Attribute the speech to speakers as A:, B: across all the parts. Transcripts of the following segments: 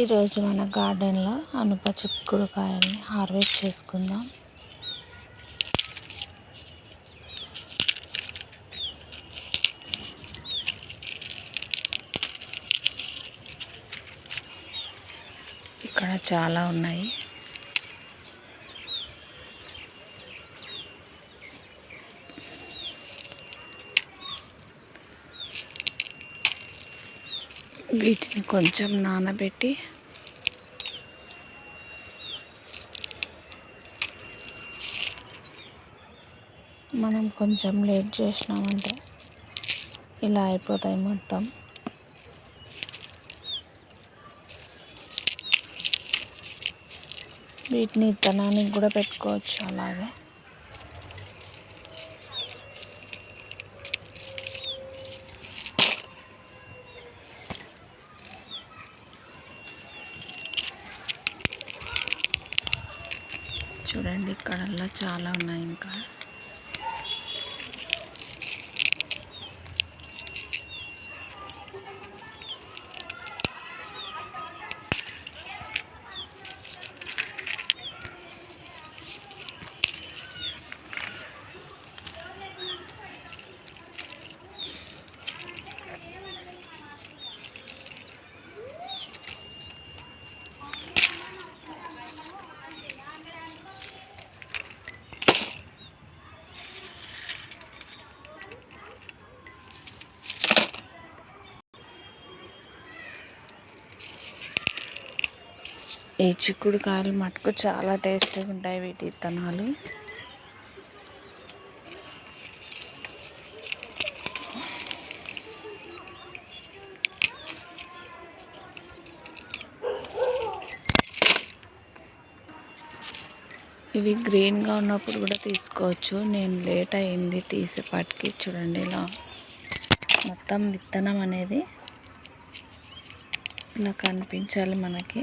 A: ఈరోజు మన గార్డెన్లో అనుప చిక్కుడుకాయల్ని హార్వెస్ట్ చేసుకుందాం. ఇక్కడ చాలా ఉన్నాయి. వీటిని కొంచెం నానబెట్టి మనం కొంచెం లేట్ చేసినామంటే ఇలా అయిపోతాయి మొత్తం. వీటిని ఇత్తనానికి కూడా పెట్టుకోవచ్చు అలాగే. చూడండి ఇక్కడల్లా చాలా ఉన్నాయి ఇంకా. ఈ చిక్కుడు కాయలు మటుకు చాలా టేస్టీగా ఉంటాయి వీటి విత్తనాలు. ఇవి గ్రీన్గా ఉన్నప్పుడు కూడా తీసుకోవచ్చు. నేను లేట్ అయింది తీసేపాటికి. చూడండి ఇలా మొత్తం విత్తనం అనేది ఇలా కనిపించాలి మనకి.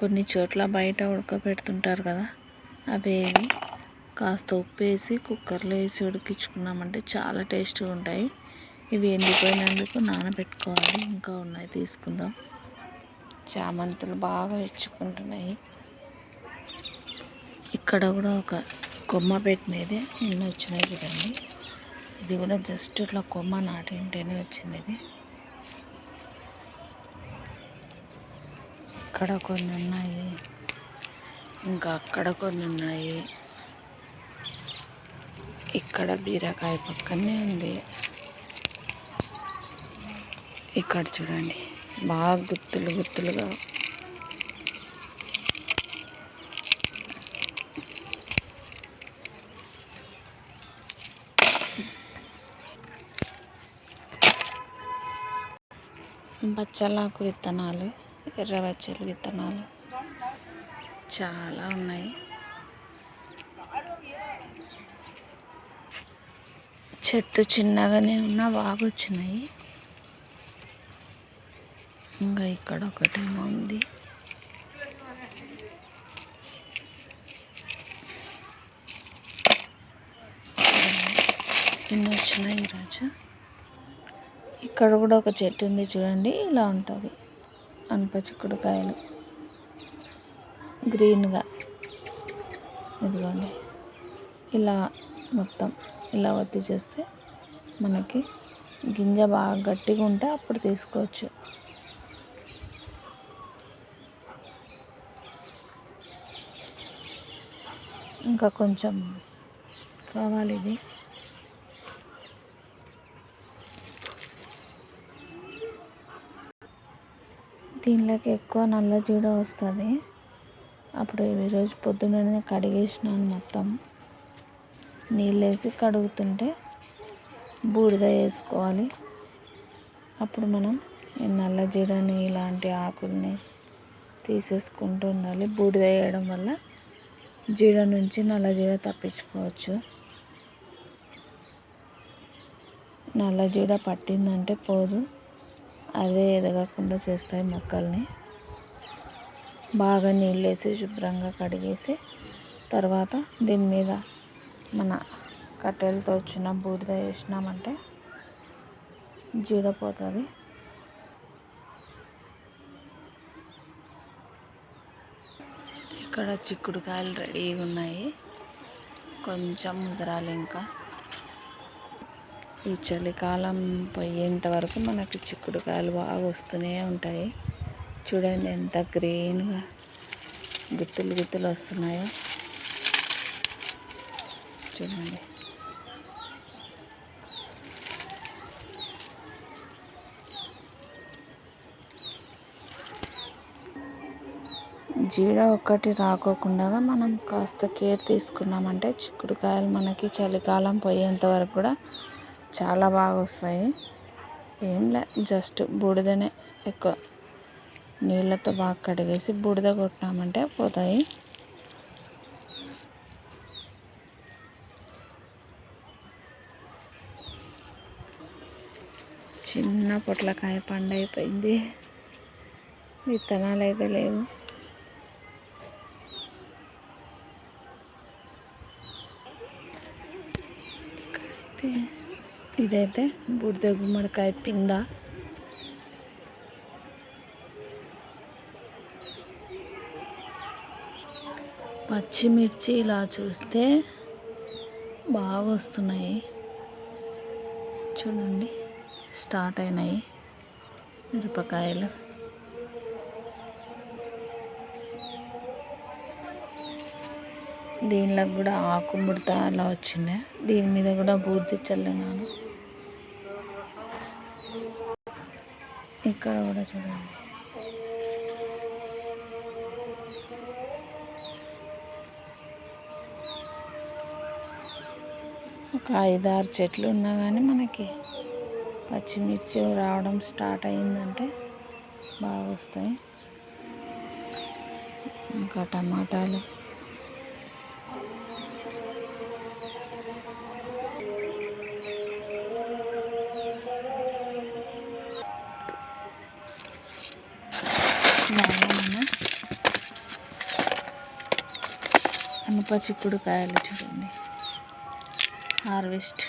A: కొన్ని చోట్ల బయట ఉడకబెడుతుంటారు కదా అవేవి కాస్త ఉప్పు వేసి కుక్కర్లో వేసి ఉడికించుకున్నామంటే చాలా టేస్ట్గా ఉంటాయి. ఇవి ఎండిపోయినందుకు నానబెట్టుకోవాలి. ఇంకా ఉన్నాయి తీసుకుందాం. చామంతులు బాగా ఇచ్చుకుంటున్నాయి ఇక్కడ కూడా ఒక కొమ్మ పెట్టినది నిన్న వచ్చినాయి చూడండి. ఇది కూడా జస్ట్ ఇట్లా కొమ్మ నాటింటేనే వచ్చింది అక్కడ కొన్ని ఉన్నాయి. ఇంకా అక్కడ కొన్ని ఉన్నాయి. ఇక్కడ బీరకాయ పక్కనే ఉంది. ఇక్కడ చూడండి బాగా గుత్తులు గుత్తులుగా బచ్చలాకు విత్తనాలు. ఎర్రవచ్చలు విత్తనాలు. చాలా ఉన్నాయి. చెట్టు చిన్నగానే ఉన్నా బాగా వచ్చినాయి. ఇంకా ఇక్కడ ఒకటేమో ఉంది. ఎన్ని వచ్చినాయి ఈరోజు ఇక్కడ కూడా ఒక చెట్టు ఉంది చూడండి ఇలా ఉంటుంది. అనపచిక్కుడుకాయలు గ్రీన్గా. ఇదిగోండి. ఇలా మొత్తం ఇలా ఒత్తి చేస్తే మనకి గింజ బాగా గట్టిగా ఉంటే అప్పుడు తీసుకోవచ్చు. ఇంకా కొంచెం కావాలి ఇది. దీనిలోకి ఎక్కువ నల్ల జీడ వస్తుంది. అప్పుడు ఈరోజు పొద్దున్నే కడిగేసినాను మొత్తం. నీళ్ళు వేసి కడుగుతుంటే బూడిద వేసుకోవాలి. అప్పుడు మనం ఈ నల్ల జీడని ఇలాంటి ఆకుల్ని తీసేసుకుంటూ ఉండాలి. బూడిద వేయడం వల్ల జీడ నుంచి నల్ల జీడ తప్పించుకోవచ్చు. నల్ల జీడ పట్టిందంటే పోదు. అవే ఎదగకుండా చేస్తాయి మొక్కల్ని. బాగా నీళ్ళు వేసి శుభ్రంగా కడిగేసి తర్వాత దీని మీద మన కట్టెలతో వచ్చిన బూడిద వేసినామంటే జీడపోతుంది. ఇక్కడ చిక్కుడుకాయలు రెడీగా ఉన్నాయి. కొంచెం ముదరాలి ఇంకా. ఈ చలికాలం పోయేంత వరకు మనకు చిక్కుడుకాయలు బాగా వస్తూనే ఉంటాయి. చూడండి ఎంత గ్రీన్గా గుత్తులు గుత్తులు వస్తున్నాయో. చూడండి. జీడ ఒక్కటి రాకోకుండా మనం కాస్త కేర్ తీసుకున్నామంటే చిక్కుడుకాయలు మనకి చలికాలం పోయేంత వరకు కూడా చాలా బాగా వస్తాయి. ఏం లే జస్ట్ బూడిదనే ఎక్కువ నీళ్ళతో బాగా కడిగేసి బూడిద కొట్టినామంటే పోతాయి. చిన్న పొట్లకాయ పండు అయిపోయింది. విత్తనాలు అయితే లేవు. ఇక్కడైతే ఇదైతే బూడిద గుమ్మడికాయ పింద పచ్చిమిర్చి ఇలా చూస్తే బాగా వస్తున్నాయి చూడండి స్టార్ట్ అయినాయి మిరపకాయలు. దీనిలో కూడా ఆకు ముడత అలా వచ్చిండే. దీని మీద కూడా బూర్ది చల్లనాను. ఇక్కడ కూడా చూడండి. ఒక ఐదారు చెట్లు ఉన్నా కానీ మనకి పచ్చిమిర్చి రావడం స్టార్ట్ అయిందంటే బాగా వస్తాయి ఇంకా టమాటాలు. అనప చిక్కుడు కాయలు చూడండి. హార్వెస్ట్.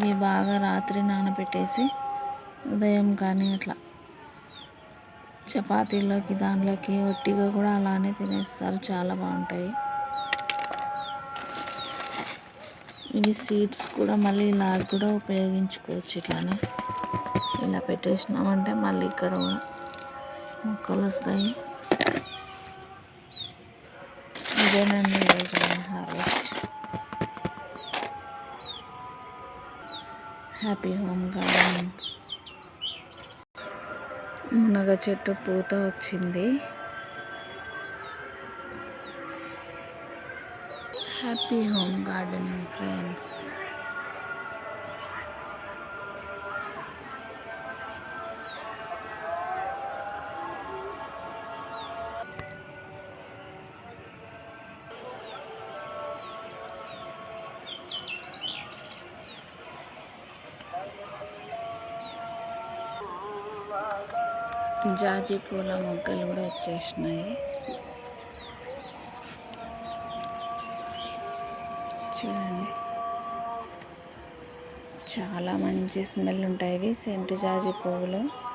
A: ఇవి బాగా రాత్రి నానబెట్టేసి ఉదయం కానీ అట్లా చపాతీలోకి దానిలోకి ఒట్టిగా కూడా అలానే తినేస్తారు. చాలా బాగుంటాయి. ఇవి సీడ్స్ కూడా మళ్ళీ ఇలా కూడా ఉపయోగించుకోవచ్చు ఇట్లానే. ఇలా పెట్టేసినామంటే మళ్ళీ ఇక్కడ మొక్కలు వస్తాయి. ఇదేనండి ఈరోజు హార్వెస్ట్ హ్యాపీ హోమ్ గార్డెన్ మునగ చెట్టు పూత వచ్చింది. హ్యాపీ హోమ్ గార్డెనింగ్ ఫ్రెండ్స్ జాజి పూల మొగ్గలు కూడా వచ్చేసినాయి. చూడండి. చాలా మంచి స్మెల్ ఉంటాయి ఇవి సెంటు జాజి పువ్వులు